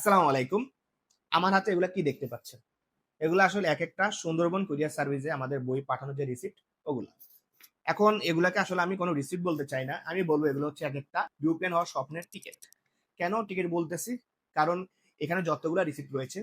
আসসালামু আলাইকুম। আমার হাতে এগুলা কি দেখতে পাচ্ছেন? এগুলো আসলে এক একটা সুন্দরবন কুরিয়ার সার্ভিসে আমাদের বই পাঠানোর যে রিসিপ্ট ওগুলো। এখন এগুলাকে আসলে আমি কোনো রিসিপ্ট বলতে চাই না। আমি বলব এগুলো হচ্ছে এক একটা ইউক্রেন হওয়ার স্বপ্নের টিকিট কেন টিকিট বলতেছি? কারণ এখানে যতগুলো রিসিপ্ট রয়েছে,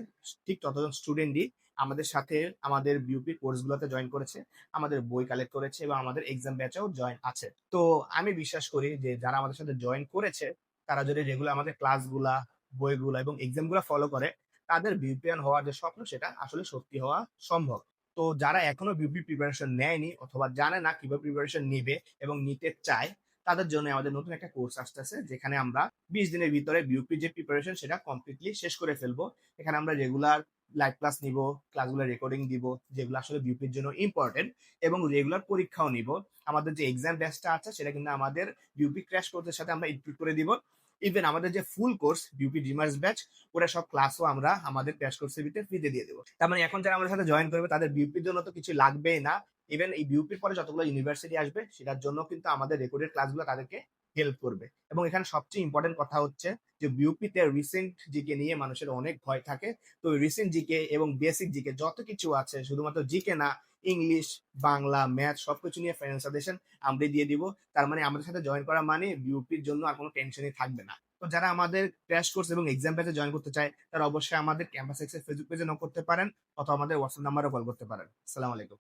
ঠিক ততজন স্টুডেন্টই আমাদের সাথে আমাদের বিউপি কোর্সগুলোতে জয়েন করেছে, আমাদের বই কালেক্ট করেছে এবং আমাদের এক্সাম ব্যাচেও জয়েন আছে। তো আমি বিশ্বাস করি যে যারা আমাদের সাথে জয়েন করেছে, তারা যদি রেগুলার আমাদের ক্লাসগুলা বইগুলো এবং এক্সামগুলো ফলো করে, তাদের বিউপিয়ান হওয়ার যে স্বপ্ন সেটা আসলে সত্যি হওয়া সম্ভব। তো যারা এখনও বিউপি প্রিপারেশন নেয়নি অথবা জানে না কীভাবে প্রিপারেশন নিবে এবং নিতে চায়, তাদের জন্য আমাদের নতুন একটা কোর্স আসতেছে, যেখানে আমরা বিশ দিনের ভিতরে বিউপি যে প্রিপারেশন সেটা কমপ্লিটলি শেষ করে ফেলব। এখানে আমরা রেগুলার লাইভ ক্লাস নিব ক্লাসগুলো রেকর্ডিং দিব, যেগুলো আসলে বিউপির জন্য ইম্পর্টেন্ট এবং রেগুলার পরীক্ষাও নিব। আমাদের যে এক্সাম ব্যাচটা আছে সেটা কিন্তু আমাদের বিউপি ক্র্যাশ কোর্সের সাথে আমরা ইনক্লুড করে দিব। ইভেন আমাদের যে ফুল কোর্স বিউপি ডিমার্স ব্যাচ ওটা সব ক্লাসও আমরা আমাদের ক্র্যাশ কোর্সের ভিতরে ফ্রিতে দিয়ে দেবো। তার মানে এখন যারা আমাদের সাথে জয়েন করবে, তাদের বিউপির জন্য তো কিছু লাগবেই না। ইভেন এই বিউপির পরে যতগুলো ইউনিভার্সিটি আসবে, সেটার জন্য কিন্তু আমাদের রেকর্ডেড ক্লাসগুলো তাদেরকে হেল্প করবে। এবং এখানে সবচেয়ে ইম্পর্টেন্ট কথা হচ্ছে যে বিউপিতে রিসেন্ট জিকে নিয়ে মানুষের অনেক ভয় থাকে। তো রিসেন্ট জিকে এবং বেসিক জিকে যত কিছু আছে, শুধুমাত্র জিকে না ইংলিশ, বাংলা, ম্যাথ সবকিছু নিয়ে ফাইন্যান্স সাজেশন আমরা দিয়ে দিব। তার মানে আমাদের সাথে জয়েন করা মানে বিউপির জন্য আর কোনো টেনশনই থাকবে না। তো যারা আমাদের ক্র্যাশ কোর্স এবং এক্সাম ব্যাচে জয়েন করতে চায়, তারা অবশ্যই আমাদের ক্যাম্পাস এক্সের ফেসবুক পেজে নক করতে পারেন অথবা আমাদের হোয়াটসঅ্যাপ নাম্বারে কল করতে পারেন। আসসালামু আলাইকুম।